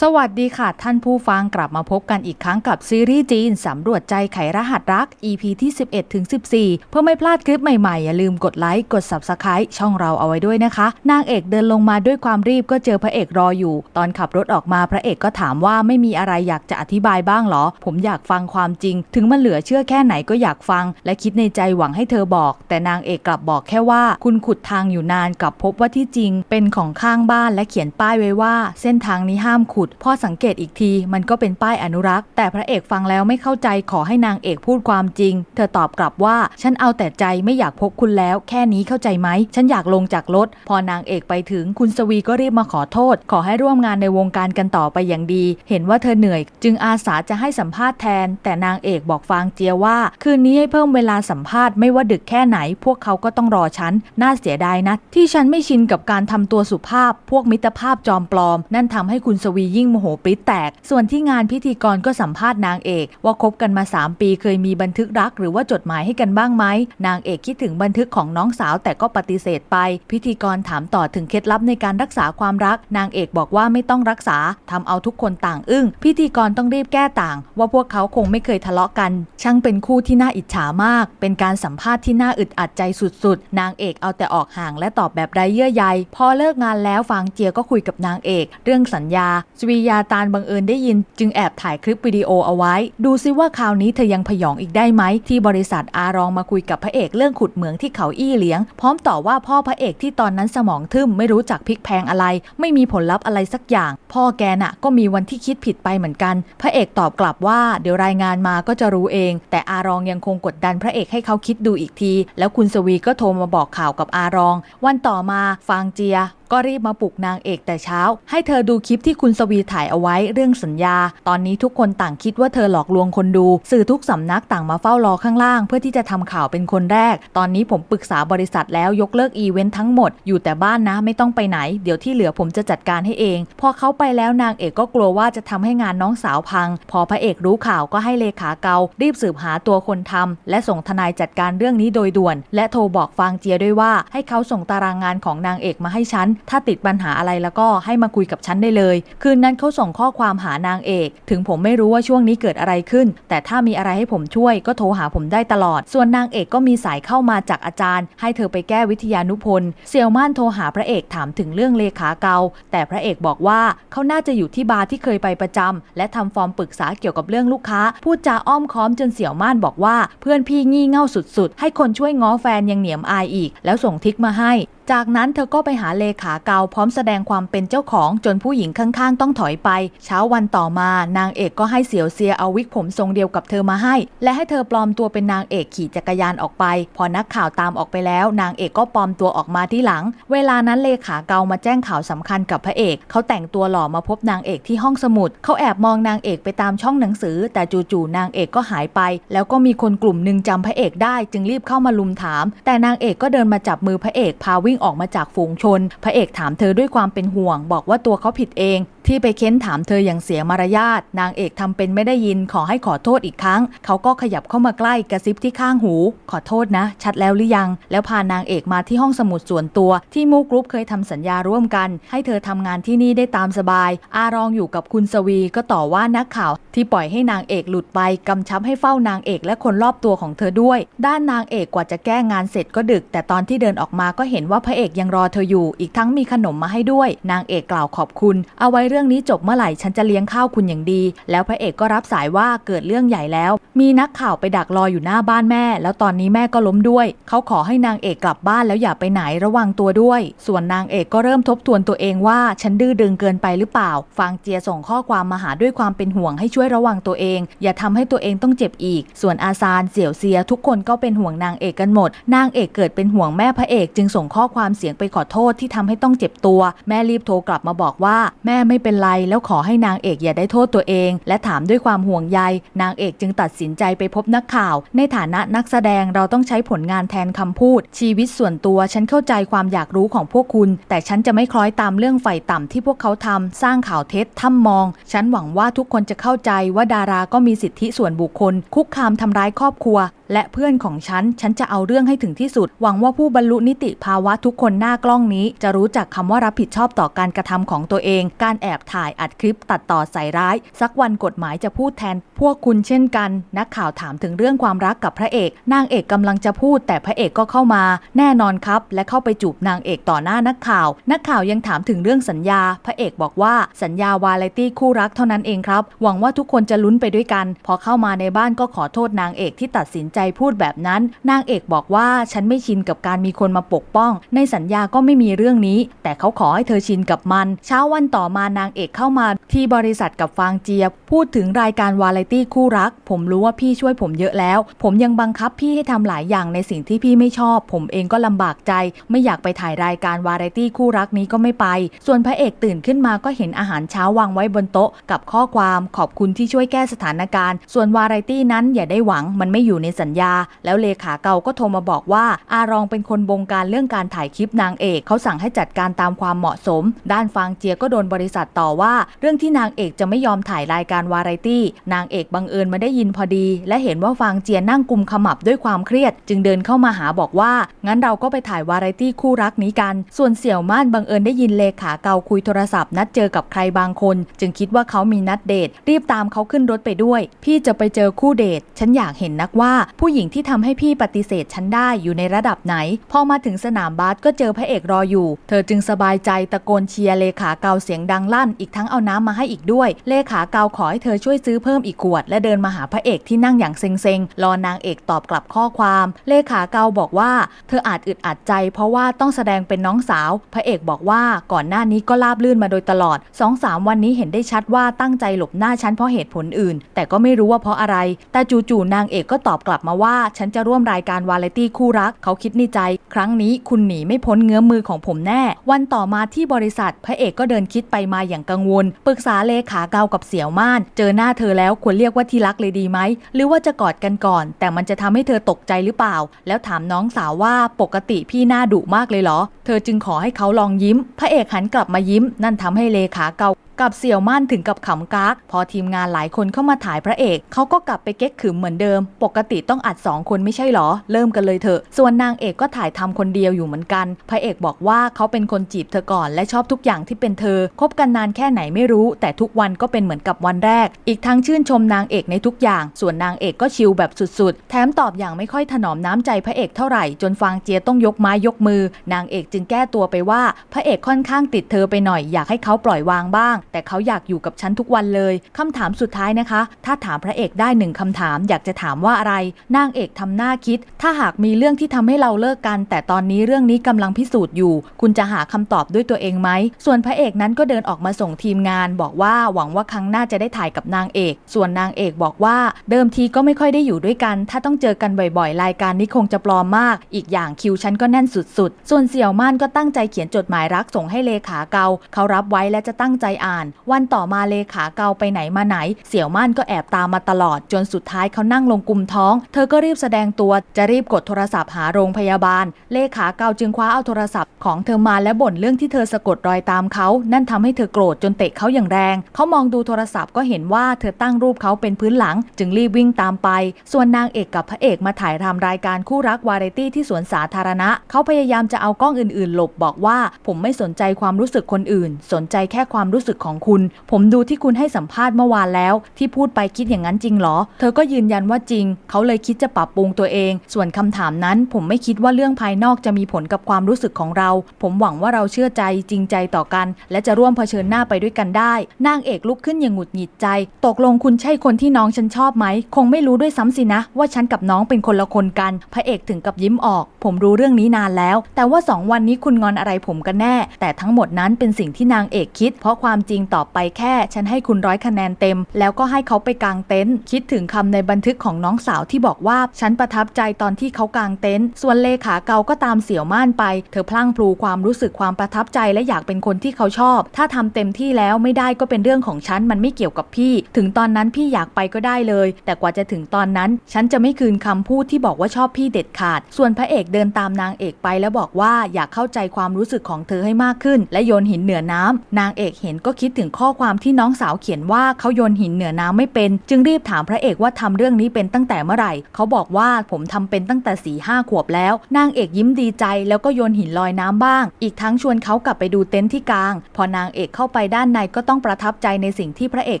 สวัสดีค่ะท่านผู้ฟังกลับมาพบกันอีกครั้งกับซีรีส์จีน สำรวจใจไขรหัสรัก EP ที่ 11ถึง14 เพื่อไม่พลาดคลิปใหม่ๆ อย่าลืมกดไลค์ กด Subscribe ช่องเราเอาไว้ด้วยนะคะ นางเอกเดินลงมาด้วยความรีบก็เจอพระเอกรออยู่ ตอนขับรถออกมาพระเอกก็ถามว่าไม่มีอะไรอยากจะอธิบายบ้างเหรอ ผมอยากฟังความจริง ถึงมันเหลือเชื่อแค่ไหนก็อยากฟัง และคิดในใจหวังให้เธอบอก แต่นางเอกกลับบอกแค่ว่า คุณขุดทางอยู่นานกลับพบว่าที่จริง เป็นของข้างบ้านและเขียนป้ายไว้ว่า เส้นทางนี้ห้ามขุด พอสังเกตอีกทีมันก็เป็นป้ายอนุรักษ์ แต่พระเอกฟังแล้วไม่เข้าใจขอให้นางเอกพูดความจริง เธอตอบกลับว่าฉันเอาแต่ใจไม่อยากพบคุณแล้ว แค่นี้เข้าใจไหม ฉันอยากลงจากรถ พอนางเอกไปถึงคุณสวีก็รีบมาขอโทษ ขอให้ร่วมงานในวงการกันต่อไปอย่างดี เห็นว่าเธอเหนื่อย จึงอาสาจะให้สัมภาษณ์แทน แต่นางเอกบอกฟางเจียว่า คืนนี้ให้เพิ่มเวลาสัมภาษณ์ไม่ว่าดึกแค่ไหน พวกเขาก็ต้องรอฉันน่าเสียดายนะที่ฉันไม่ชินกับการทำตัวสุภาพ พวกมิตรภาพจอมปลอม นั่นทำให้คุณสวียิ่งโมโหปริแตก ส่วนที่งานพิธีกรก็สัมภาษณ์นางเอก ว่าคบกันมา 3 ปีเคยมีบันทึกรักหรือว่าจดหมายให้กันบ้างไหม นางเอกคิดถึงบันทึกของน้องสาวแต่ก็ปฏิเสธไป พิธีกรถามต่อถึงเคล็ดลับในการรักษาความรัก นางเอกบอกว่าไม่ต้องรักษาทำเอาทุกคนต่างอึ้ง พิธีกรต้องรีบแก้ต่าง ว่าพวกเขาคงไม่เคยทะเลาะกัน ช่างเป็นคู่ที่น่าอิจฉามาก เป็นการสัมภาษณ์ที่น่าอึดอัดใจสุดๆ นางเอกเอาแต่ออกห่างและตอบแบบไร้เยื่อใย พอเลิกงานแล้วฟางเจียก็คุยกับนางเอก เรื่องสัญญาสวียาตานบังเอิญได้ยิน จึงแอบถ่ายคลิปวิดีโอเอาไว้ ดูซิว่าคราวนี้เธอยังพยองอีกได้ไหม ที่บริษัทอารองมาคุยกับพระเอกเรื่องขุดเหมืองที่เขาอี้เหลียง พร้อมต่อว่าพ่อพระเอกที่ตอนนั้นสมองทึมไม่รู้จักพลิกแพงอะไร ไม่มีผลลัพธ์อะไรสักอย่าง พ่อแกน่ะ ก็มีวันที่คิดผิดไปเหมือนกัน พระเอกตอบกลับว่า เดี๋ยวรายงานมาก็จะรู้เอง แต่อารองยังคงกดดันพระเอกให้เขาคิดดูอีกที แล้วคุณสวีก็โทรมาบอกข่าวกับอารอง วันต่อมาฟางเจีย ก็รีบมาปลุกนางเอกแต่เช้า ให้เธอดูคลิปที่คุณสวีถ่ายเอาไว้เรื่องสัญญา ตอนนี้ทุกคนต่างคิดว่าเธอหลอกลวงคนดู สื่อทุกสำนักต่างมาเฝ้ารอข้างล่าง เพื่อที่จะทำข่าวเป็นคนแรก ตอนนี้ผมปรึกษาบริษัทแล้วยกเลิกอีเวนต์ทั้งหมด อยู่แต่บ้านนะไม่ต้องไปไหน เดี๋ยวที่เหลือผมจะจัดการให้เอง พอเขาไปแล้วนางเอกก็กลัวว่าจะทำให้งานน้องสาวพัง พอพระเอกรู้ข่าวก็ให้เลขาเกา รีบสืบหาตัวคนทำและส่งทนายจัดการเรื่องนี้โดยด่วน และโทรบอกฟางเจียด้วยว่า ให้เขาส่งตารางงานของนางเอกมาให้ฉันถ้าติดปัญหาอะไรแล้วก็ให้มาคุยกับฉันได้เลย คืนนั้นเขาส่งข้อความหานางเอก ถึงผมไม่รู้ว่าช่วงนี้เกิดอะไรขึ้น แต่ถ้ามีอะไรให้ผมช่วยก็โทรหาผมได้ตลอด ส่วนนางเอกก็มีสายเข้ามาจากอาจารย์ ให้เธอไปแก้วิทยานุพลเซียวม่านโทรหาพระเอกถามถึงเรื่องเลขาเกา แต่พระเอกบอกว่าเขาน่าจะอยู่ที่บาร์ที่เคยไปประจำและทำฟอร์มปรึกษาเกี่ยวกับเรื่องลูกค้า พูดจาอ้อมค้อมจนเสี่ยวม่านบอกว่า เพื่อนพี่งี่เง่าสุดๆ ให้คนช่วยง้อแฟนยังเหนียมอายอีก แล้วส่งทิกมาให้ จากนั้นเธอก็ไปหาเลขาเกาพร้อมแสดงความเป็นเจ้าของจนผู้หญิงข้างๆ ต้องถอยไป เช้าวันต่อมานางเอกก็ให้เสี่ยวเซียเอาวิกผมทรงเดียวกับเธอมาให้ และให้เธอปลอมตัวเป็นนางเอกขี่จักรยานออกไป พอนักข่าวตามออกไปแล้ว นางเอกก็ปลอมตัวออกมาที่หลัง เวลานั้นเลขาเกามาแจ้งข่าวสำคัญกับพระเอก เขาแต่งตัวหล่อมาพบนางเอกที่ห้องสมุด เขาแอบมองนางเอกไปตามช่องหนังสือ แต่จู่ๆนางเอกก็หายไป แล้วก็มีคนกลุ่มหนึ่งจำพระเอกได้ จึงรีบเข้ามาลุมถาม แต่นางเอกก็เดินมาจับมือพระเอกพาวิ่งออกมาจากฝูงชนพระเอกถามเธอด้วยความเป็นห่วง บอกว่าตัวเขาผิดเองที่ไปเค้นถามเธออย่างเสียมารยาทนางเอกทำเป็นไม่ได้ยินขอให้ขอโทษอีกครั้ง เขาก็ขยับเข้ามาใกล้กระซิบที่ข้างหู ขอโทษนะ ชัดแล้วหรือยัง แล้วพานางเอกมาที่ห้องสมุดส่วนตัวที่มูกรุ๊ปเคยทำสัญญาร่วมกัน ให้เธอทำงานที่นี่ได้ตามสบาย อารองอยู่กับคุณสวีก็ต่อว่านักข่าว ที่ปล่อยให้นางเอกหลุดไปกำชับให้เฝ้านางเอกและคนรอบตัวของเธอด้วย ด้านนางเอกกว่าจะแก้งานเสร็จก็ดึก แต่ตอนที่เดินออกมาก็เห็นว่าพระเอกยังรอเธออยู่ อีกทั้งมีขนมมาให้ด้วย นางเอกกล่าวขอบคุณ เอาไว้เรื่องื่องนี้จบเมื่อไหร่ฉันจะเลี้ยงข้าวคุณอย่างดี แล้วพระเอกก็รับสายว่าเกิดเรื่องใหญ่แล้ว มีนักข่าวไปดักรออยู่หน้าบ้านแม่ แล้วตอนนี้แม่ก็ล้มด้วย เขาขอให้นางเอกกลับบ้านแล้วอย่าไปไหนระวังตัวด้วย ส่วนนางเอกก็เริ่มทบทวนตัวเองว่าฉันดื้อดึงเกินไปหรือเปล่า ฟางเจียส่งข้อความมาหาด้วยความเป็นห่วงให้ช่วยระวังตัวเอง อย่าทำให้ตัวเองต้องเจ็บอีก ส่วนอาซานเสี่ยวเซียทุกคนก็เป็นห่วงนางเอกกันหมด นางเอกเกิดเป็นห่วงแม่พระเอก จึงส่งข้อความเสียงไปขอโทษที่ทำให้ต้องเจ็บตัว แม่รีบโทรกลับมาบอกว่า แม่ไม่เป็นไร แล้วขอให้นางเอกอย่าได้โทษตัวเอง และถามด้วยความห่วงใย นางเอกจึงตัดสินใจไปพบนักข่าว ในฐานะนักแสดงเราต้องใช้ผลงานแทนคำพูด ชีวิตส่วนตัวฉันเข้าใจความอยากรู้ของพวกคุณ แต่ฉันจะไม่คล้อยตามเรื่องไฟต่ำที่พวกเขาทำสร้างข่าวเท็จถ้ำมอง ฉันหวังว่าทุกคนจะเข้าใจว่าดาราก็มีสิทธิส่วนบุคคล คุกคามทำร้ายครอบครัวและเพื่อนของฉัน ฉันจะเอาเรื่องให้ถึงที่สุด หวังว่าผู้บรรลุนิติภาวะทุกคนหน้ากล้องนี้ จะรู้จักคำว่ารับผิดชอบต่อการกระทำของตัวเอง การแออบถ่ายอัดคลิปตัดต่อใส่ร้าย สักวันกฎหมายจะพูดแทน พวกคุณเช่นกัน นักข่าวถามถึงเรื่องความรักกับพระเอก นางเอกกำลังจะพูด แต่พระเอกก็เข้ามา แน่นอนครับ และเข้าไปจูบนางเอกต่อหน้านักข่าว นักข่าวยังถามถึงเรื่องสัญญา พระเอกบอกว่าสัญญาวาไรตี้คู่รักเท่านั้นเองครับ หวังว่าทุกคนจะลุ้นไปด้วยกัน พอเข้ามาในบ้านก็ขอโทษนางเอกที่ตัดสินใจพูดแบบนั้น นางเอกบอกว่าฉันไม่ชินกับการมีคนมาปกป้อง ในสัญญาก็ไม่มีเรื่องนี้ แต่เขาขอให้เธอชินกับมัน เช้าวันต่อมานางเอกเข้ามาที่บริษัทกับฟางเจียบ พูดถึงรายการวาไรตี้คู่รัก ผมรู้ว่าพี่ช่วยผมเยอะแล้ว ผมยังบังคับพี่ให้ทำหลายอย่างในสิ่งที่พี่ไม่ชอบ ผมเองก็ลำบากใจ ไม่อยากไปถ่ายรายการวาไรตี้คู่รักนี้ก็ไม่ไป ส่วนพระเอกตื่นขึ้นมาก็เห็นอาหารเช้าวางไว้บนโต๊ะ กับข้อความขอบคุณที่ช่วยแก้สถานการณ์ ส่วนวาไรตี้นั้นอย่าได้หวังมันไม่อยู่ในสัญญา แล้วเลขาเก่าก็โทรมาบอกว่า อารองเป็นคนบงการเรื่องการถ่ายคลิปนางเอกเขาสั่งให้จัดการตามความเหมาะสม ด้านฟางเจียก็โดนบริษัทต่อว่า เรื่องที่นางเอกจะไม่ยอมถ่ายรายการวาไรตี้ นางเอกบังเอิญมาได้ยินพอดี และเห็นว่าฟางเจียนั่งกุมขมับด้วยความเครียด จึงเดินเข้ามาหาบอกว่า งั้นเราก็ไปถ่ายวาไรตี้คู่รักนี้กัน ส่วนเสี่ยวม่านบังเอิญได้ยินเลขาเกาคุยโทรศัพท์นัดเจอกับใครบางคน จึงคิดว่าเขามีนัดเดท รีบตามเขาขึ้นรถไปด้วย พี่จะไปเจอคู่เดท ฉันอยากเห็นนักว่า ผู้หญิงที่ทำให้พี่ปฏิเสธฉันได้อยู่ในระดับไหน พอมาถึงสนามบาสก็เจอพระเอกรออยู่ เธอจึงสบายใจตะโกนเชียร์เลขาเกาเสียงดังลั่นอีกทั้งเอาน้ำมาให้อีกด้วย เลขาเกาขอให้เธอช่วยซื้อเพิ่มอีกขวด และเดินมาหาพระเอกที่นั่งอย่างเซ็งๆ รอนางเอกตอบกลับข้อความ เลขาเกาบอกว่า เธออาจอึดอัดใจ เพราะว่าต้องแสดงเป็นน้องสาว พระเอกบอกว่าก่อนหน้านี้ก็ราบลื่นมาโดยตลอด2-3วันนี้เห็นได้ชัดว่าตั้งใจหลบหน้าฉันเพราะเหตุผลอื่น แต่ก็ไม่รู้ว่าเพราะอะไร แต่จู่ๆนางเอกก็ตอบกลับมาว่า ฉันจะร่วมรายการวาไรตี้คู่รัก เขาคิดในใจ ครั้งนี้คุณหนีไม่พ้นเงื้อมือของผมแน่ วันต่อมาที่บริษัทพระเอกก็เดินคิดไปมาอย่างกังวล ปรึกษาเลขาเกากับเสี่ยวม่าน เจอหน้าเธอแล้วควรเรียกว่าที่รักเลยดีไหม หรือว่าจะกอดกันก่อน แต่มันจะทำให้เธอตกใจหรือเปล่า แล้วถามน้องสาวว่าปกติพี่หน้าดุมากเลยเหรอ เธอจึงขอให้เขาลองยิ้ม พระเอกหันกลับมายิ้ม นั่นทำให้เลขาเกา กับเสี่ยวม่านถึงกับขำกากพอทีมงานหลายคนเข้ามาถ่ายพระเอกเขาก็กลับไปเก๊กขึมเหมือนเดิม ปกติต้องอัด 2 คนไม่ใช่หรอ เริ่มกันเลยเถอะ ส่วนนางเอกก็ถ่ายทำคนเดียวอยู่เหมือนกัน พระเอกบอกว่าเขาเป็นคนจีบเธอก่อนและชอบทุกอย่างที่เป็นเธอ คบกันนานแค่ไหนไม่รู้ แต่ทุกวันก็เป็นเหมือนกับวันแรก อีกทั้งชื่นชมนางเอกในทุกอย่าง ส่วนนางเอกก็ชิลแบบสุดๆ แถมตอบอย่างไม่ค่อยถนอมน้ำใจพระเอกเท่าไหร่ จนฟางเจียต้องยกไม้ยกมือ นางเอกจึงแก้ตัวไปว่า พระเอกค่อนข้างติดเธอไปหน่อยอยากให้เขาปล่อยวางบ้างแต่เขาอยากอยู่กับฉันทุกวันเลยคำถามสุดท้ายนะคะ ถ้าถามพระเอกได้หนึ่งคำถาม อยากจะถามว่าอะไรนางเอกทำหน้าคิด ถ้าหากมีเรื่องที่ทำให้เราเลิกกัน แต่ตอนนี้เรื่องนี้กำลังพิสูจน์อยู่ คุณจะหาคำตอบด้วยตัวเองไหม ส่วนพระเอกนั้นก็เดินออกมาส่งทีมงาน บอกว่าหวังว่าครั้งหน้าจะได้ถ่ายกับนางเอก ส่วนนางเอกบอกว่า เดิมทีก็ไม่ค่อยได้อยู่ด้วยกัน ถ้าต้องเจอกันบ่อยๆ รายการนี้คงจะปลอมมาก อีกอย่างคิวฉันก็แน่นสุดๆ ส่วนเสี่ยวม่านก็ตั้งใจเขียนจดหมายรักส่งให้เลขาเกาเขารับไว้และจะตั้งใจอ่านวันต่อมาเลขาเกาไปไหนมาไหน เสี่ยวม่านก็แอบตามมาตลอด จนสุดท้ายเขานั่งลงกุมท้อง เธอก็รีบแสดงตัวจะรีบกดโทรศัพท์หาโรงพยาบาล เลขาเกาจึงคว้าเอาโทรศัพท์ของเธอมาและบ่นเรื่องที่เธอสะกดรอยตามเขา นั่นทำให้เธอโกรธจนเตะเขาอย่างแรง เขามองดูโทรศัพท์ก็เห็นว่าเธอตั้งรูปเขาเป็นพื้นหลัง จึงรีบวิ่งตามไป ส่วนนางเอกกับพระเอกมาถ่ายทำรายการคู่รักวาไรตี้ที่สวนสาธารณะ เขาพยายามจะเอากล้องอื่นๆ หลบบอกว่า ผมไม่สนใจความรู้สึกคนอื่น สนใจแค่ความรู้สึกของคุณ ผมดูที่คุณให้สัมภาษณ์เมื่อวานแล้ว ที่พูดไปคิดอย่างนั้นจริงเหรอ เธอก็ยืนยันว่าจริง เขาเลยคิดจะปรับปรุงตัวเอง ส่วนคำถามนั้น ผมไม่คิดว่าเรื่องภายนอกจะมีผลกับความรู้สึกของเรา ผมหวังว่าเราเชื่อใจจริงใจต่อกัน และจะร่วมเผชิญหน้าไปด้วยกันได้ นางเอกลุกขึ้นอย่างหงุดหงิดใจ ตกลงคุณใช่คนที่น้องฉันชอบไหม คงไม่รู้ด้วยซ้ำสินะ ว่าฉันกับน้องเป็นคนละคนกัน พระเอกถึงกับยิ้มออก ผมรู้เรื่องนี้นานแล้ว แต่ว่าสองวันนี้คุณงอนอะไรผมกันแน่ แต่ทั้งหมดนั้นเป็นสิ่งที่นางเอกคิด เพราะความจริงต่อไปแค่ ฉันให้คุณร้อยคะแนนเต็ม แล้วก็ให้เขาไปกางเต็นท์คิดถึงคำในบันทึกของน้องสาวที่บอกว่า ฉันประทับใจตอนที่เขากางเต็นท์ส่วนเลขาเกาก็ตามเสี่ยวม่านไป เธอพลั่งพลูความรู้สึกความประทับใจและอยากเป็นคนที่เขาชอบ ถ้าทำเต็มที่แล้วไม่ได้ก็เป็นเรื่องของฉันมันไม่เกี่ยวกับพี่ ถึงตอนนั้นพี่อยากไปก็ได้เลย แต่กว่าจะถึงตอนนั้น ฉันจะไม่คืนคำพูดที่บอกว่าชอบพี่เด็ดขาด ส่วนพระเอกเดินตามนางเอกไปแล้วบอกว่าอยากเข้าใจความรู้สึกของเธอให้มากขึ้น และโยนหินเหนือน้ำนางเอกเห็นก็คิดดถึงข้อความที่น้องสาวเขียนว่าเขาโยนหินเหนือน้ำไม่เป็น จึงรีบถามพระเอกว่าทำเรื่องนี้เป็นตั้งแต่เมื่อไหร่ เขาบอกว่าผมทำเป็นตั้งแต่สี่ห้าขวบแล้ว นางเอกยิ้มดีใจ แล้วก็โยนหินลอยน้ำบ้าง อีกทั้งชวนเขากลับไปดูเต็นท์ที่กลาง พอนางเอกเข้าไปด้านในก็ต้องประทับใจในสิ่งที่พระเอก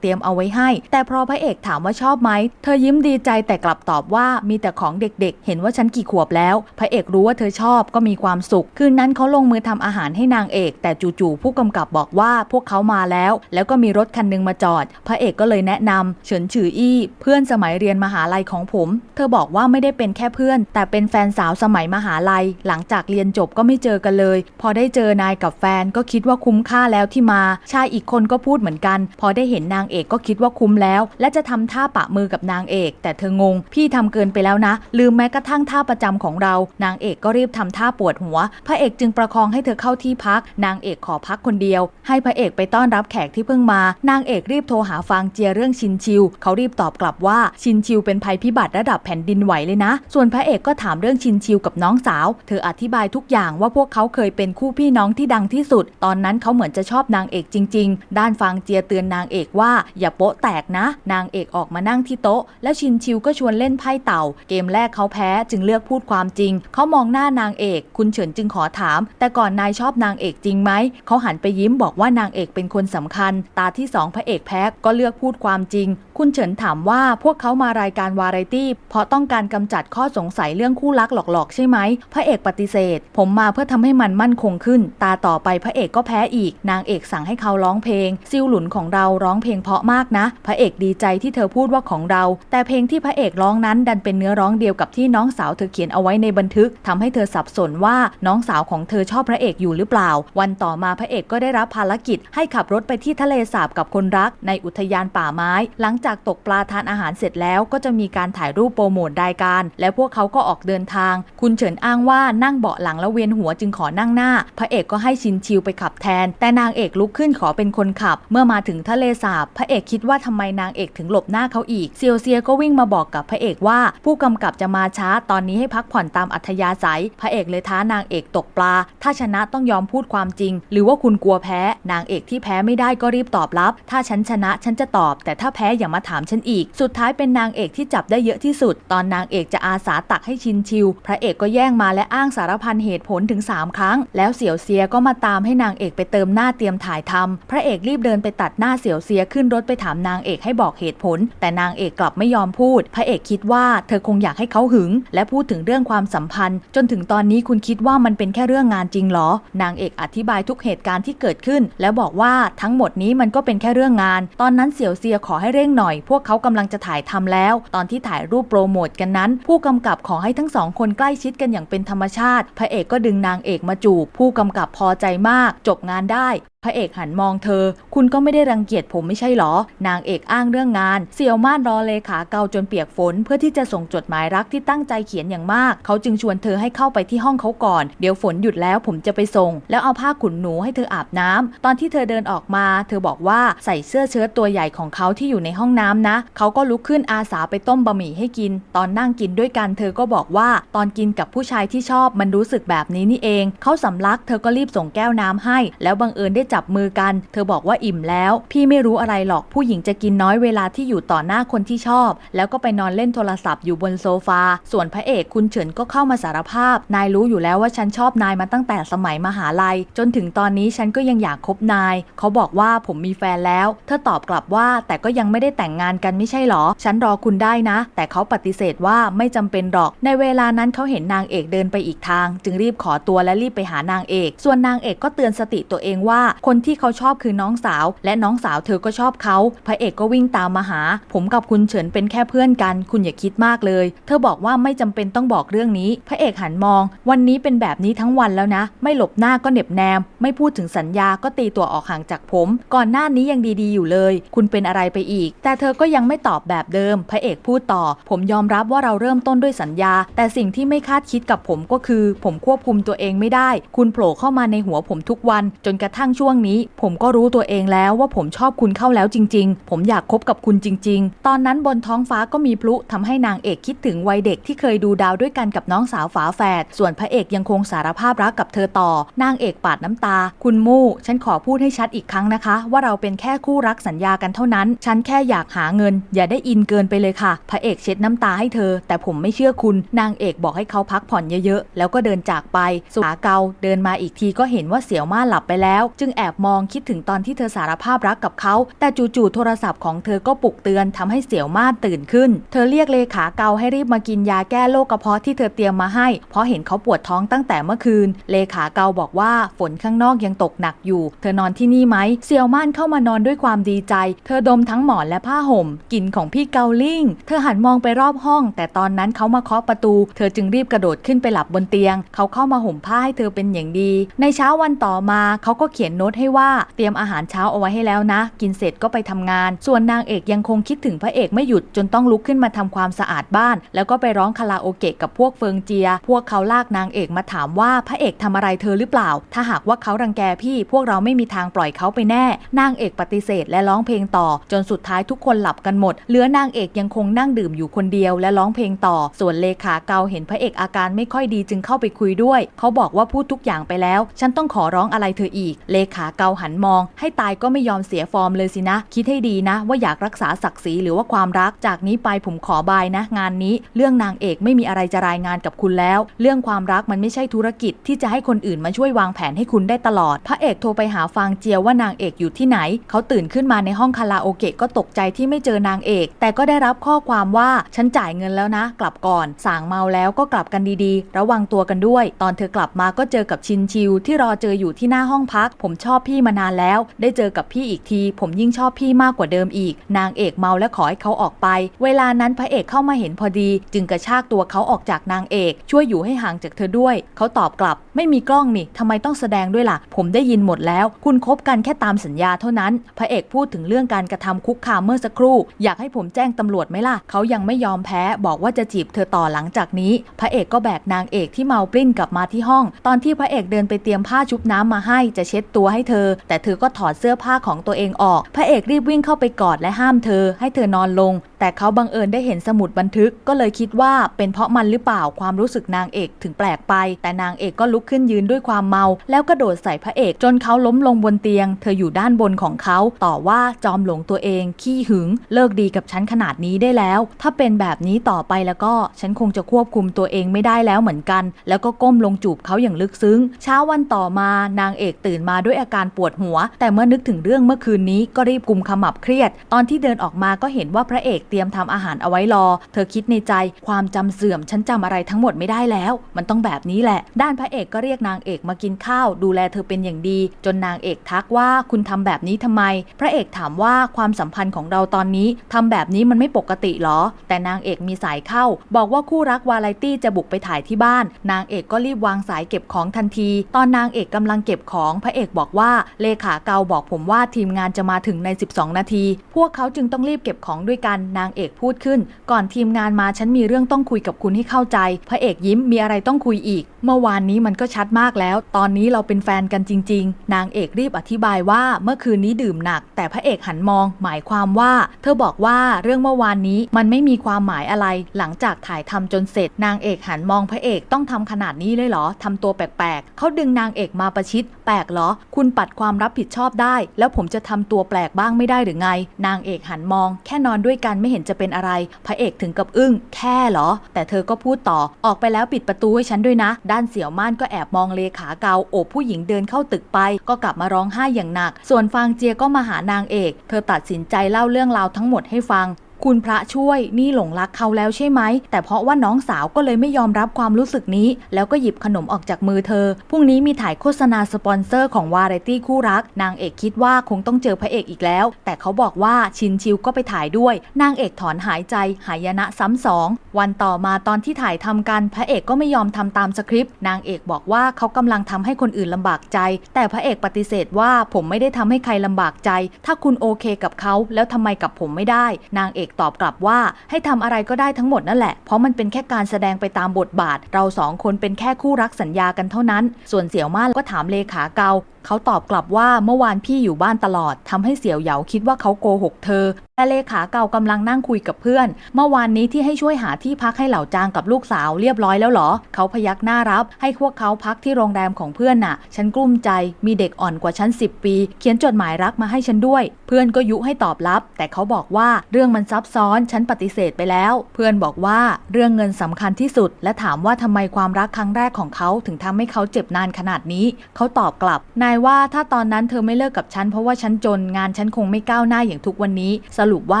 เตรียมเอาไว้ให้ แต่พอพระเอกถามว่าชอบไหม เธอยิ้มดีใจแต่กลับตอบว่ามีแต่ของเด็กๆ เห็นว่าฉันกี่ขวบแล้ว พระเอกรู้ว่าเธอชอบก็มีความสุข คืนนั้นเขาลงมือทำอาหารให้นางเอก แต่จู่ๆผู้กำกับบอกว่าพวกเขามาแล้ว แล้วก็มีรถคันหนึงมาจอด พระเอกก็เลยแนะนำเฉินฉืออี้ เพื่อนสมัยเรียนมหาลัยของผม เธอบอกว่าไม่ได้เป็นแค่เพื่อน แต่เป็นแฟนสาวสมัยมหาลัย หลังจากเรียนจบก็ไม่เจอกันเลย พอได้เจอนายกับแฟนก็คิดว่าคุ้มค่าแล้วที่มา ชายอีกคนก็พูดเหมือนกัน พอได้เห็นนางเอกก็คิดว่าคุ้มแล้ว และจะทำท่าปะมือกับนางเอก แต่เธองง พี่ทำเกินไปแล้วนะ ลืมแม้กระทั่งท่าประจำของเรา นางเอกก็รีบทำท่าปวดหัว พระเอกจึงประคองให้เธอเข้าที่พัก นางเอกขอพักคนเดียว ให้พระเอกไปต้อนรับแขกที่เพิ่งมา นางเอกรีบโทรหาฟางเจียเรื่องชินชิว เขารีบตอบกลับว่าชินชิวเป็นภัยพิบัติระดับแผ่นดินไหวเลยนะ ส่วนพระเอกก็ถามเรื่องชินชิวกับน้องสาว เธออธิบายทุกอย่างว่าพวกเขาเคยเป็นคู่พี่น้องที่ดังที่สุด ตอนนั้นเขาเหมือนจะชอบนางเอกจริง ๆ ด้านฟางเจียเตือนนางเอกว่าอย่าโป๊ะแตกนะ นางเอกออกมานั่งที่โต๊ะ แล้วชินชิวก็ชวนเล่นไพ่เต่า เกมแรกเขาแพ้จึงเลือกพูดความจริง เขามองหน้านางเอก คุณเฉินจึงขอถาม แต่ก่อนนายชอบนางเอกจริงไหม เขาหันไปยิ้มบอกว่านางเอกเป็นคนสำคัญ ตาที่สองพระเอกแพ้ก็เลือกพูดความจริง คุณเฉินถามว่าพวกเขามารายการวาไรตี้ เพราะต้องการกำจัดข้อสงสัยเรื่องคู่รักหลอกๆ ใช่ไหม พระเอกปฏิเสธ ผมมาเพื่อทำให้มันมั่นคงขึ้น ตาต่อไปพระเอกก็แพ้อีก นางเอกสั่งให้เขาร้องเพลง ซิลหลุนของเราร้องเพลงเพราะมากนะ พระเอกดีใจที่เธอพูดว่าของเรา แต่เพลงที่พระเอกร้องนั้นดันเป็นเนื้อร้องเดียวกับที่น้องสาวเธอเขียนเอาไว้ในบันทึกทำให้เธอสับสนว่าน้องสาวของเธอชอบพระเอกอยู่หรือเปล่า วันต่อมาพระเอกก็ได้รับภารกิจให้ขับรถไปที่ทะเลสาบกับคนรัก ในอุทยานป่าไม้ หลังจากตกปลาทานอาหารเสร็จแล้วก็จะมีการถ่ายรูปโปรโมทรายการ และพวกเขาก็ออกเดินทาง คุณเฉินอ้างว่านั่งเบาะหลังแล้วเวียนหัวจึงขอนั่งหน้า พระเอกก็ให้ชินชิวไปขับแทน แต่นางเอกลุกขึ้นขอเป็นคนขับ เมื่อมาถึงทะเลสาบ พระเอกคิดว่าทำไมนางเอกถึงหลบหน้าเขาอีกเซียวเซียก็วิ่งมาบอกกับพระเอกว่า ผู้กำกับจะมาช้าตอนนี้ให้พักผ่อนตามอัธยาศัย พระเอกเลยท้านางเอกตกปลา ถ้าชนะต้องยอมพูดความจริง หรือว่าคุณกลัวแพ้นางเอกที่แพ้ไม่ได้ก็รีบตอบรับ ถ้าฉันชนะฉันจะตอบ แต่ถ้าแพ้อย่ามาถามฉันอีก สุดท้ายเป็นนางเอกที่จับได้เยอะที่สุด ตอนนางเอกจะอาสาตักให้ชินชิว พระเอกก็แย่งมาและอ้างสารพันเหตุผลถึง 3 ครั้ง แล้วเสี่ยวเซียก็มาตามให้นางเอกไปเติมหน้าเตรียมถ่ายทำพระเอกรีบเดินไปตัดหน้าเสี่ยวเซียขึ้นรถไปถามนางเอกให้บอกเหตุผล แต่นางเอกกลับไม่ยอมพูด พระเอกคิดว่าเธอคงอยากให้เขาหึง และพูดถึงเรื่องความสัมพันธ์ จนถึงตอนนี้คุณคิดว่ามันเป็นแค่เรื่องงานจริงเหรอ นางเอกอธิบายทุกเหตุการณ์ที่เกิดขึ้น แล้วบอกว่าทั้งหมดนี้มันก็เป็นแค่เรื่องงาน ตอนนั้นเสี่ยวเซียขอให้เร่งหน่อย พวกเขากำลังจะถ่ายทำแล้ว ตอนที่ถ่ายรูปโปรโมทกันนั้น ผู้กำกับขอให้ทั้งสองคนใกล้ชิดกันอย่างเป็นธรรมชาติ พระเอกก็ดึงนางเอกมาจูบ ผู้กำกับพอใจมาก จบงานได้พระเอกหันมองเธอ คุณก็ไม่ได้รังเกียจผมไม่ใช่หรอ นางเอกอ้างเรื่องงาน เสี่ยวม่านรอเลขาเกาจนเปียกฝน เพื่อที่จะส่งจดหมายรักที่ตั้งใจเขียนอย่างมาก เขาจึงชวนเธอให้เข้าไปที่ห้องเขาก่อน เดี๋ยวฝนหยุดแล้วผมจะไปส่ง แล้วเอาผ้าขุนหนูให้เธออาบน้ำตอนที่เธอเดินออกมา เธอบอกว่าใส่เสื้อเชิ้ตตัวใหญ่ของเขาที่อยู่ในห้องน้ำนะ เขาก็ลุกขึ้นอาสาไปต้มบะหมี่ให้กิน ตอนนั่งกินด้วยกัน เธอก็บอกว่า ตอนกินกับผู้ชายที่ชอบมันรู้สึกแบบนี้นี่เอง เขาสำลัก เธอก็รีบส่งแก้วน้ำให้ แล้วบังเอิญได้จับมือกัน เธอบอกว่าอิ่มแล้ว พี่ไม่รู้อะไรหรอกผู้หญิงจะกินน้อยเวลาที่อยู่ต่อหน้าคนที่ชอบ แล้วก็ไปนอนเล่นโทรศัพท์อยู่บนโซฟา ส่วนพระเอกคุณเฉินก็เข้ามาสารภาพ นายรู้อยู่แล้วว่าฉันชอบนายมาตั้งแต่สมัยมหาลัย จนถึงตอนนี้ฉันก็ยังอยากคบนาย เขาบอกว่าผมมีแฟนแล้ว เธอตอบกลับว่า แต่ก็ยังไม่ได้แต่งงานกันไม่ใช่หรอ ฉันรอคุณได้นะ แต่เขาปฏิเสธว่าไม่จำเป็นหรอก ในเวลานั้นเขาเห็นนางเอกเดินไปอีกทาง จึงรีบขอตัวและรีบไปหานางเอก ส่วนนางเอกก็เตือนสติตัวเองว่าคนที่เขาชอบคือน้องสาว และน้องสาวเธอก็ชอบเขา พระเอกก็วิ่งตามมาหา ผมกับคุณเฉินเป็นแค่เพื่อนกัน คุณอย่าคิดมากเลย เธอบอกว่าไม่จำเป็นต้องบอกเรื่องนี้ พระเอกหันมอง วันนี้เป็นแบบนี้ทั้งวันแล้วนะ ไม่หลบหน้าก็เหน็บแนม ไม่พูดถึงสัญญาก็ตีตัวออกห่างจากผม ก่อนหน้านี้ยังดีๆอยู่เลย คุณเป็นอะไรไปอีก แต่เธอก็ยังไม่ตอบแบบเดิม พระเอกพูดต่อ ผมยอมรับว่าเราเริ่มต้นด้วยสัญญา แต่สิ่งที่ไม่คาดคิดกับผมก็คือ ผมควบคุมตัวเองไม่ได้ คุณโผล่เข้ามาในหัวผมทุกวัน จนกระทั่งช่ววงนี้ ผมก็รู้ตัวเองแล้วว่าผมชอบคุณเข้าแล้วจริง ๆ ผมอยากคบกับคุณจริง ๆ ตอนนั้นบนท้องฟ้าก็มีพลุทำให้นางเอกคิดถึงวัยเด็กที่เคยดูดาวด้วยกันกับน้องสาวฝาแฝด ส่วนพระเอกยังคงสารภาพรักกับเธอต่อ นางเอกปาดน้ำตา คุณมู่ ฉันขอพูดให้ชัดอีกครั้งนะคะ ว่าเราเป็นแค่คู่รักสัญญากันเท่านั้น ฉันแค่อยากหาเงิน อย่าได้อินเกินไปเลยค่ะ พระเอกเช็ดน้ำตาให้เธอ แต่ผมไม่เชื่อคุณ นางเอกบอกให้เขาพักผ่อนเยอะๆ แล้วก็เดินจากไป สุขาเกาเดินมาอีกทีก็เห็นว่าเสี่ยวม่าหลับไปแล้ว จึงแอบมองคิดถึงตอนที่เธอสารภาพรักกับเขา แต่จู่ๆโทรศัพท์ของเธอก็ปลุกเตือนทำให้เสี่ยวม่านตื่นขึ้น เธอเรียกเลขาเกาให้รีบมากินยาแก้โรคกระเพาะที่เธอเตรียมมาให้ เพราะเห็นเขาปวดท้องตั้งแต่เมื่อคืน เลขาเกาบอกว่าฝนข้างนอกยังตกหนักอยู่ เธอนอนที่นี่ไหมเสี่ยวม่านเข้ามานอนด้วยความดีใจ เธอดมทั้งหมอนและผ้าห่มกลิ่นของพี่เกาลิงเธอหันมองไปรอบห้อง แต่ตอนนั้นเขามาเคาะประตู เธอจึงรีบกระโดดขึ้นไปหลับบนเตียง เขาเข้ามาห่มผ้าให้เธอเป็นอย่างดี ในเช้าวันต่อมาเขาก็เขียนโน้ตให้ว่าเตรียมอาหารเช้าเอาไว้ให้แล้วนะ กินเสร็จก็ไปทำงาน ส่วนนางเอกยังคงคิดถึงพระเอกไม่หยุดจนต้องลุกขึ้นมาทำความสะอาดบ้าน แล้วก็ไปร้องคาราโอเกะกับพวกเฟิงเจีย พวกเขาลากนางเอกมาถามว่าพระเอกทำอะไรเธอหรือเปล่า ถ้าหากว่าเขารังแกพี่ พวกเราไม่มีทางปล่อยเขาไปแน่ นางเอกปฏิเสธและร้องเพลงต่อ จนสุดท้ายทุกคนหลับกันหมด เหลือนางเอกยังคงนั่งดื่มอยู่คนเดียวและร้องเพลงต่อ ส่วนเลขาเกาเห็นพระเอกอาการไม่ค่อยดีจึงเข้าไปคุยด้วย เขาบอกว่าพูดทุกอย่างไปแล้ว ฉันต้องขอร้องอะไรเธออีก เลขาเกาหันมอง ให้ตายก็ไม่ยอมเสียฟอร์มเลยสินะ คิดให้ดีนะ ว่าอยากรักษาศักดิ์ศรีหรือว่าความรักจากนี้ไปผมขอบายนะ งานนี้ เรื่องนางเอกไม่มีอะไรจะรายงานกับคุณแล้ว เรื่องความรักมันไม่ใช่ธุรกิจที่จะให้คนอื่นมาช่วยวางแผนให้คุณได้ตลอด พระเอกโทรไปหาฟางเจียวว่านางเอกอยู่ที่ไหน เขาตื่นขึ้นมาในห้องคาราโอเกะก็ตกใจที่ไม่เจอนางเอก แต่ก็ได้รับข้อความว่าฉันจ่ายเงินแล้วนะ กลับก่อนสางเมาแล้วก็กลับกันดีๆ ระวังตัวกันด้วย ตอนเธอกลับมาก็เจอกับชินชิวที่รอเจออยู่ที่หน้าห้องพัก ผมชอบพี่มานานแล้ว ได้เจอกับพี่อีกที ผมยิ่งชอบพี่มากกว่าเดิมอีก นางเอกเมาและขอให้เขาออกไป เวลานั้นพระเอกเข้ามาเห็นพอดี จึงกระชากตัวเขาออกจากนางเอก ช่วยอยู่ให้ห่างจากเธอด้วย เขาตอบกลับไม่มีกล้องนี่ทำไมต้องแสดงด้วยล่ะ ผมได้ยินหมดแล้ว คุณคบกันแค่ตามสัญญาเท่านั้น พระเอกพูดถึงเรื่องการกระทำคุกคามเมื่อสักครู่ อยากให้ผมแจ้งตำรวจไหมล่ะ เขายังไม่ยอมแพ้ บอกว่าจะจีบเธอต่อหลังจากนี้ พระเอกก็แบกนางเอกที่เมาปลิ้นกลับมาที่ห้อง ตอนที่พระเอกเดินไปเตรียมผ้าชุบน้ำมาให้ จะเช็ดตัวให้เธอ แต่เธอก็ถอดเสื้อผ้าของตัวเองออก พระเอกรีบวิ่งเข้าไปกอดและห้ามเธอ ให้เธอนอนลง แต่เขาบังเอิญได้เห็นสมุดบันทึกก็เลยคิดว่าเป็นเพราะมันหรือเปล่าความรู้สึกนางเอกถึงแปลกไป แต่นางเอกก็ลุกขึ้นยืนด้วยความเมา แล้วก็โดดใส่พระเอกจนเขาล้มลงบนเตียง เธออยู่ด้านบนของเขาต่อว่าจอมหลงตัวเอง ขี้หึง เลิกดีกับฉันขนาดนี้ได้แล้ว ถ้าเป็นแบบนี้ต่อไปแล้วก็ฉันคงจะควบคุมตัวเองไม่ได้แล้วเหมือนกัน แล้วก็ก้มลงจูบเขาอย่างลึกซึ้ง เช้าวันต่อมานางเอกตื่นมาด้วยอาการปวดหัว แต่เมื่อนึกถึงเรื่องเมื่อคืนนี้ก็รีบกุมขมับเครียด ตอนที่เดินออกมาก็เห็นว่าพระเอกเตรียมทำอาหารเอาไว้รอ เธอคิดในใจความจำเสื่อมฉันจำอะไรทั้งหมดไม่ได้แล้ว มันต้องแบบนี้แหละ ด้านพระเอกก็เรียกนางเอกมากินข้าว ดูแลเธอเป็นอย่างดี จนนางเอกทักว่าคุณทำแบบนี้ทำไม พระเอกถามว่าความสัมพันธ์ของเราตอนนี้ทำแบบนี้มันไม่ปกติหรอ แต่นางเอกมีสายเข้า บอกว่าคู่รักวาไรตี้จะบุกไปถ่ายที่บ้าน นางเอกก็รีบวางสายเก็บของทันที ตอนนางเอกกำลังเก็บของ พระเอกบอกว่าเลขาเกาบอกผมว่าทีมงานจะมาถึงใน 12 นาที พวกเขาจึงต้องรีบเก็บของด้วยกันนางเอกพูดขึ้น ก่อนทีมงานมาฉันมีเรื่องต้องคุยกับคุณให้เข้าใจ พระเอกยิ้มมีอะไรต้องคุยอีก เมื่อวานนี้มันก็ชัดมากแล้ว ตอนนี้เราเป็นแฟนกันจริง ๆ นางเอกรีบอธิบายว่าเมื่อคืนนี้ดื่มหนัก แต่พระเอกหันมอง หมายความว่า เธอบอกว่าเรื่องเมื่อวานนี้มันไม่มีความหมายอะไร หลังจากถ่ายทำจนเสร็จ นางเอกหันมองพระเอกต้องทำขนาดนี้เลยเหรอทำตัวแปลกๆเขาดึงนางเอกมาประชิด แปลกเหรอ คุณปัดความรับผิดชอบได้ แล้วผมจะทำตัวแปลกบ้างไม่ได้หรือไง นางเอกหันมอง แค่นอนด้วยกันไม่เห็นจะเป็นอะไร พระเอกถึงกับอึ้งแค่เหรอ แต่เธอก็พูดต่อออกไปแล้วปิดประตูให้ฉันด้วยนะ ด้านเสี่ยวม่านก็แอบมองเลขาเกาโอบผู้หญิงเดินเข้าตึกไป ก็กลับมาร้องไห้อย่างหนัก ส่วนฟางเจียก็มาหานางเอก เธอตัดสินใจเล่าเรื่องราวทั้งหมดให้ฟัง คุณพระช่วยนี่หลงรักเขาแล้วใช่ไหม แต่เพราะว่าน้องสาวก็เลยไม่ยอมรับความรู้สึกนี้ แล้วก็หยิบขนมออกจากมือเธอ พรุ่งนี้มีถ่ายโฆษณาสปอนเซอร์ของวาไรตี้คู่รัก นางเอกคิดว่าคงต้องเจอพระเอกอีกแล้ว แต่เขาบอกว่าชินชิวก็ไปถ่ายด้วย นางเอกถอนหายใจ หายนะซ้ำสอง วันต่อมาตอนที่ถ่ายทำกันพระเอกก็ไม่ยอมทำตามสคริปต์ นางเอกบอกว่าเขากำลังทำให้คนอื่นลำบากใจ แต่พระเอกปฏิเสธว่าผมไม่ได้ทำให้ใครลำบากใจ ถ้าคุณโอเคกับเขาแล้วทำไมกับผมไม่ได้ นางเอกตอบกลับว่าให้ทำอะไรก็ได้ทั้งหมดนั่นแหละ เพราะมันเป็นแค่การแสดงไปตามบทบาท เราสองคนเป็นแค่คู่รักสัญญากันเท่านั้น ส่วนเสี่ยวม่านก็ถามเลขาเกาเขาตอบกลับว่าเมื่อวานพี่อยู่บ้านตลอดทำให้เสี่ยวเหยาคิดว่าเขาโกหกเธอ แต่เลขาเก่ากำลังนั่งคุยกับเพื่อน เมื่อวานนี้ที่ให้ช่วยหาที่พักให้เหล่าจางกับลูกสาวเรียบร้อยแล้วเหรอ เขาพยักหน้ารับ ให้พวกเขาพักที่โรงแรมของเพื่อนน่ะ ฉันกลุ้มใจ มีเด็กอ่อนกว่าฉัน10 ปี เขียนจดหมายรักมาให้ฉันด้วย เพื่อนก็ยุให้ตอบรับ แต่เขาบอกว่าเรื่องมันซับซ้อน ฉันปฏิเสธไปแล้ว เพื่อนบอกว่าเรื่องเงินสำคัญที่สุด และถามว่าทำไมความรักครั้งแรกของเขาถึงทำให้เขาเจ็บนานขนาดนี้ เขาตอบกลับนายว่าถ้าตอนนั้นเธอไม่เลิกกับฉันเพราะว่าฉันจนงานฉันคงไม่ก้าวหน้าอย่างทุกวันนี้ สรุปว่า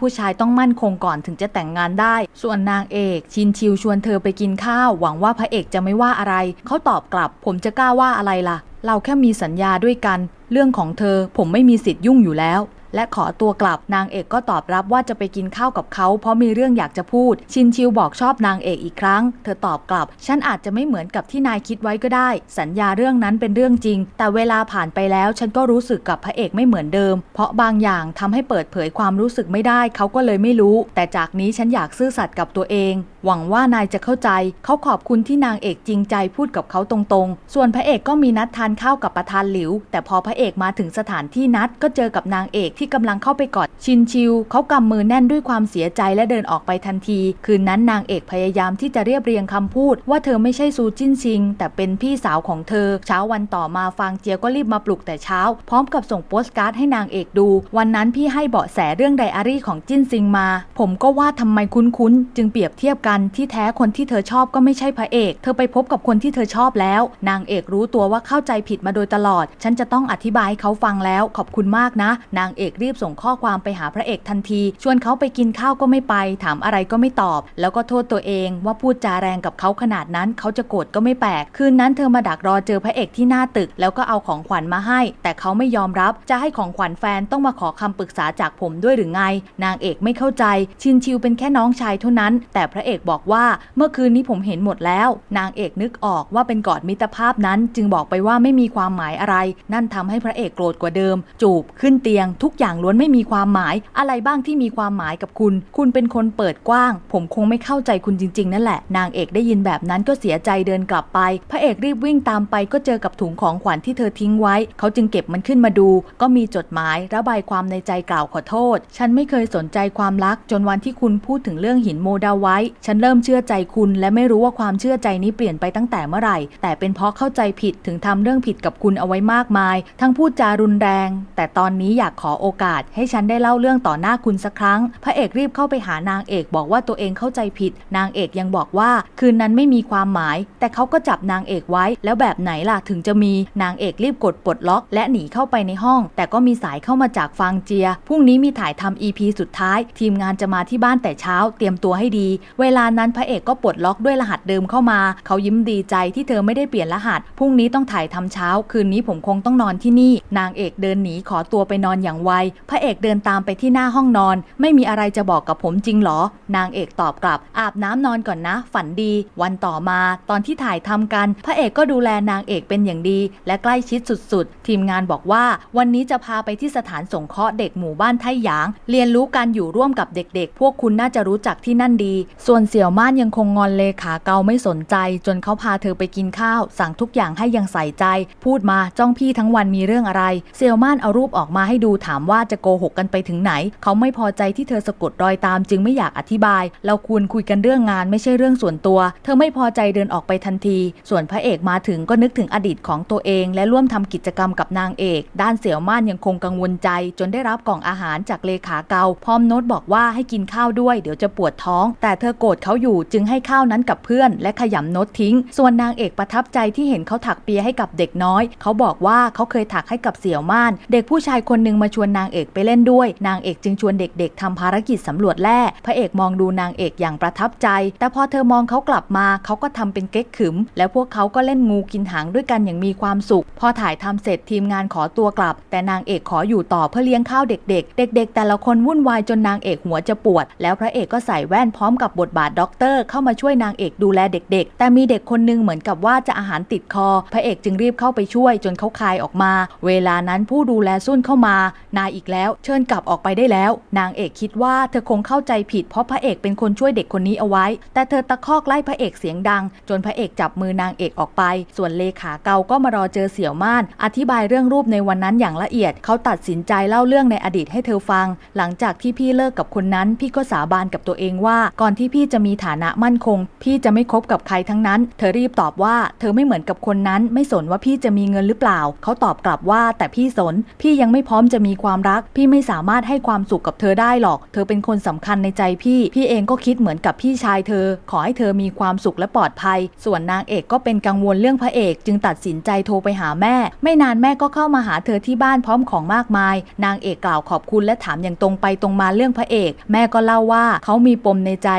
ผู้ชายต้องมั่นคงก่อนถึงจะแต่งงานได้ ส่วนนางเอกชินชิวชวนเธอไปกินข้าว หวังว่าพระเอกจะไม่ว่าอะไร เขาตอบกลับ ผมจะกล้าว่าอะไรล่ะ เราแค่มีสัญญาด้วยกัน เรื่องของเธอผมไม่มีสิทธิ์ยุ่งอยู่แล้ว และขอตัวกลับนางเอกก็ตอบรับว่าจะไปกินข้าวกับเขาเพราะมีเรื่องอยากจะพูด ชินชิวบอกชอบนางเอกอีกครั้ง เธอตอบกลับ ฉันอาจจะไม่เหมือนกับที่นายคิดไว้ก็ได้ สัญญาเรื่องนั้นเป็นเรื่องจริง แต่เวลาผ่านไปแล้วฉันก็รู้สึกกับพระเอกไม่เหมือนเดิม เพราะบางอย่างทำให้เปิดเผยความรู้สึกไม่ได้เขาก็เลยไม่รู้ แต่จากนี้ฉันอยากซื่อสัตย์กับตัวเอง หวังว่านายจะเข้าใจ เขาขอบคุณที่นางเอกจริงใจพูดกับเขาตรงๆ ส่วนพระเอกก็มีนัดทานข้าวกับประธานหลิว แต่พอพระเอกมาถึงสถานที่นัดก็เจอกับนางเอกที่กำลังเข้าไปกอดชินชิวเขากำมือแน่นด้วยความเสียใจและเดินออกไปทันที คืนนั้นนางเอกพยายามที่จะเรียบเรียงคำพูด ว่าเธอไม่ใช่ซูจิ้นชิง แต่เป็นพี่สาวของเธอ เช้าวันต่อมาฟางเจียก็รีบมาปลุกแต่เช้า พร้อมกับส่งโปสการ์ดให้นางเอกดู วันนั้นพี่ให้เบาะแสเรื่องไดอารี่ของจิ้นซิงมา ผมก็ว่าทำไมคุ้นๆจึงเปรียบเทียบกันที่แท้คนที่เธอชอบก็ไม่ใช่พระเอก เธอไปพบกับคนที่เธอชอบแล้ว นางเอกรู้ตัวว่าเข้าใจผิดมาโดยตลอด ฉันจะต้องอธิบายให้เขาฟังแล้วขอบคุณมากนะ นางเอกรีบส่งข้อความไปหาพระเอกทันที ชวนเขาไปกินข้าวก็ไม่ไป ถามอะไรก็ไม่ตอบ แล้วก็โทษตัวเองว่าพูดจาแรงกับเขาขนาดนั้น เขาจะโกรธก็ไม่แปลก คืนนั้นเธอมาดักรอเจอพระเอกที่หน้าตึก แล้วก็เอาของขวัญมาให้ แต่เขาไม่ยอมรับ จะให้ของขวัญแฟนต้องมาขอคำปรึกษาจากผมด้วยหรือไง นางเอกไม่เข้าใจ ชินชิวเป็นแค่น้องชายเท่านั้น แต่พระเอกบอกว่าเมื่อคืนนี้ผมเห็นหมดแล้ว นางเอกนึกออกว่าเป็นกอดมิตรภาพนั้น จึงบอกไปว่าไม่มีความหมายอะไร นั่นทำให้พระเอกโกรธกว่าเดิม จูบขึ้นเตียงทุกอย่างล้วนไม่มีความหมาย อะไรบ้างที่มีความหมายกับคุณ คุณเป็นคนเปิดกว้าง ผมคงไม่เข้าใจคุณจริง ๆ นั่นแหละ นางเอกได้ยินแบบนั้นก็เสียใจเดินกลับไป พระเอกรีบวิ่งตามไปก็เจอกับถุงของขวัญที่เธอทิ้งไว้ เขาจึงเก็บมันขึ้นมาดู ก็มีจดหมายระบายความในใจกล่าวขอโทษ ฉันไม่เคยสนใจความรัก จนวันที่คุณพูดถึงเรื่องหินโมดาไว้ ฉันเริ่มเชื่อใจคุณ และไม่รู้ว่าความเชื่อใจนี้เปลี่ยนไปตั้งแต่เมื่อไหร่ แต่เป็นเพราะเข้าใจผิดถึงทำเรื่องผิดกับคุณเอาไว้มากมาย ทั้งพูดจารุนแรง แต่ตอนนี้อยากขอโอกาสให้ฉันได้เล่าเรื่องต่อหน้าคุณสักครั้ง พระเอกรีบเข้าไปหานางเอกบอกว่าตัวเองเข้าใจผิด นางเอกยังบอกว่าคืนนั้นไม่มีความหมาย แต่เขาก็จับนางเอกไว้ แล้วแบบไหนล่ะถึงจะมี นางเอกรีบกดปลดล็อก และหนีเข้าไปในห้อง แต่ก็มีสายเข้ามาจากฟางเจีย พรุ่งนี้มีถ่ายทำ EP สุดท้าย ทีมงานจะมาที่บ้านแต่เช้า เตรียมตัวให้ดี เวลานั้นพระเอกก็ปลดล็อกด้วยรหัสเดิมเข้ามา เขายิ้มดีใจที่เธอไม่ได้เปลี่ยนรหัส พรุ่งนี้ต้องถ่ายทำเช้า คืนนี้ผมคงต้องนอนที่นี่ นางเอกเดินหนีขอตัวไปนอนอย่างไวพระเอกเดินตามไปที่หน้าห้องนอน ไม่มีอะไรจะบอกกับผมจริงหรอ นางเอกตอบกลับ อาบน้ำนอนก่อนนะ ฝันดี วันต่อมาตอนที่ถ่ายทำกัน พระเอกก็ดูแลนางเอกเป็นอย่างดี และใกล้ชิดสุดๆ ทีมงานบอกว่า วันนี้จะพาไปที่สถานสงเคราะห์เด็กหมู่บ้านไทหยาง เรียนรู้การอยู่ร่วมกับเด็กๆ พวกคุณน่าจะรู้จักที่นั่นดี ส่วนเสี่ยวม่านยังคงงอนเลขาเกาไม่สนใจ จนเขาพาเธอไปกินข้าว สั่งทุกอย่างให้อยังใส่ใจ พูดมาจ้องพี่ทั้งวันมีเรื่องอะไร เสี่ยวม่านเอารูปออกมาให้ดูถามว่าจะโกหกกันไปถึงไหน เขาไม่พอใจที่เธอสะกดรอยตามจึงไม่อยากอธิบาย เราควรคุยกันเรื่องงานไม่ใช่เรื่องส่วนตัว เธอไม่พอใจเดินออกไปทันที ส่วนพระเอกมาถึงก็นึกถึงอดีตของตัวเอง และร่วมทำกิจกรรมกับนางเอก ด้านเสี่ยวม่านยังคงกังวลใจ จนได้รับกล่องอาหารจากเลขาเกาพร้อมโน้ตบอกว่าให้กินข้าวด้วยเดี๋ยวจะปวดท้อง แต่เธอโกรธเขาอยู่จึงให้ข้าวนั้นกับเพื่อน และขยำโน้ตทิ้ง ส่วนนางเอกประทับใจที่เห็นเขาถักเปียให้กับเด็กน้อย เขาบอกว่าเขาเคยถักให้กับเสี่ยวม่าน เด็กผู้ชายคนหนึ่งมาชวนนางเอกไปเล่นด้วย นางเอกจึงชวนเด็กๆทำภารกิจสำรวจแร่พระเอกมองดูนางเอกอย่างประทับใจ แต่พอเธอมองเขากลับมาเขาก็ทำเป็นเก๊กขึม แล้วพวกเขาก็เล่นงูกินหางด้วยกันอย่างมีความสุข พอถ่ายทำเสร็จทีมงานขอตัวกลับ แต่นางเอกขออยู่ต่อเพื่อเลี้ยงข้าวเด็ก ๆ เด็ก ๆ แต่ละคนวุ่นวายจนนางเอกหัวจะปวด แล้วพระเอกก็ใส่แว่นพร้อมกับบทบาทด็อกเตอร์เข้ามาช่วยนางเอกดูแลเด็ก ๆ แต่มีเด็กคนนึงเหมือนกับว่าจะอาหารติดคอ พระเอกจึงรีบเข้าไปช่วยจนเขาคายออกมา เวลานั้นผู้ดูแลซุ่นเข้ามานายอีกแล้ว เชิญกลับออกไปได้แล้ว นางเอกคิดว่าเธอคงเข้าใจผิดเพราะพระเอกเป็นคนช่วยเด็กคนนี้เอาไว้ แต่เธอตะคอกไล่พระเอกเสียงดัง จนพระเอกจับมือนางเอกออกไป ส่วนเลขาเกาก็มารอเจอเสี่ยวม่าน อธิบายเรื่องรูปในวันนั้นอย่างละเอียด เขาตัดสินใจเล่าเรื่องในอดีตให้เธอฟัง หลังจากที่พี่เลิกกับคนนั้น พี่ก็สาบานกับตัวเองว่า ก่อนที่พี่จะมีฐานะมั่นคง พี่จะไม่คบกับใครทั้งนั้น เธอรีบตอบว่า เธอไม่เหมือนกับคนนั้น ไม่สนว่าพี่จะมีเงินหรือเปล่า เขาตอบกลับว่าแต่พี่สน พี่ยังไม่พร้อมจะมีความรัก พี่ไม่สามารถให้ความสุขกับเธอได้หรอก เธอเป็นคนสำคัญในใจพี่ พี่เองก็คิดเหมือนกับพี่ชายเธอ ขอให้เธอมีความสุขและปลอดภัย ส่วนนางเอกก็เป็นกังวลเรื่องพระเอก จึงตัดสินใจโทรไปหาแม่ ไม่นานแม่ก็เข้ามาหาเธอที่บ้านพร้อมของมากมาย นางเอกกล่าวขอบคุณและถามอย่างตรงไปตรงมาเรื่องพระเอก แม่ก็เล่าว่าเขามีปมในใจ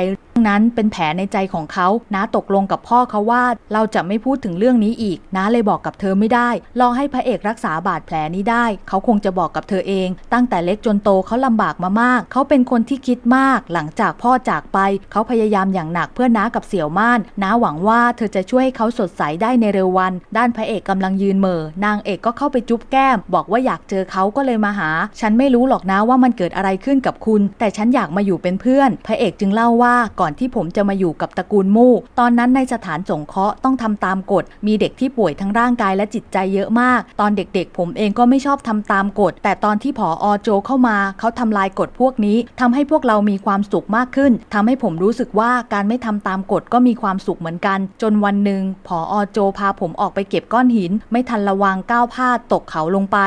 นั้นเป็นแผลในใจของเขาน้าตกลงกับพ่อเขาว่า เราจะไม่พูดถึงเรื่องนี้อีกน้าเลยบอกกับเธอไม่ได้ รอให้พระเอกรักษาบาดแผลนี้ได้ เขาคงจะบอกกับเธอเองตั้งแต่เล็กจนโตเขาลำบากมามาก เขาเป็นคนที่คิดมาก หลังจากพ่อจากไป เขาพยายามอย่างหนักเพื่อน้ากับเสี่ยวม่าน น้าหวังว่าเธอจะช่วยให้เขาสดใสได้ในเร็ววัน ด้านพระเอกกำลังยืนเหม่อนางเอกก็เข้าไปจุ๊บแก้ม บอกว่าอยากเจอเขาก็เลยมาหา ฉันไม่รู้หรอกนะว่ามันเกิดอะไรขึ้นกับคุณ แต่ฉันอยากมาอยู่เป็นเพื่อน พระเอกจึงเล่าว่าก่อนที่ผมจะมาอยู่กับตระกูลมู่ ตอนนั้นในสถานสงเคราะห์ต้องทำตามกฎ มีเด็กที่ป่วยทั้งร่างกายและจิตใจเยอะมาก ตอนเด็กๆ ผมเองก็ไม่ชอบทำตามกฎ แต่ตอนที่ที่ผออโจเข้ามา เขาทำลายกฎพวกนี้ทำให้พวกเรามีความสุขมากขึ้นทำให้ผมรู้สึกว่าการไม่ทำตามกฎก็มีความสุขเหมือนกัน จนวันหนึ่งผออโจพาผมออกไปเก็บก้อนหิน ไม่ทันระวังก้าวพลาดตกเขาลงไป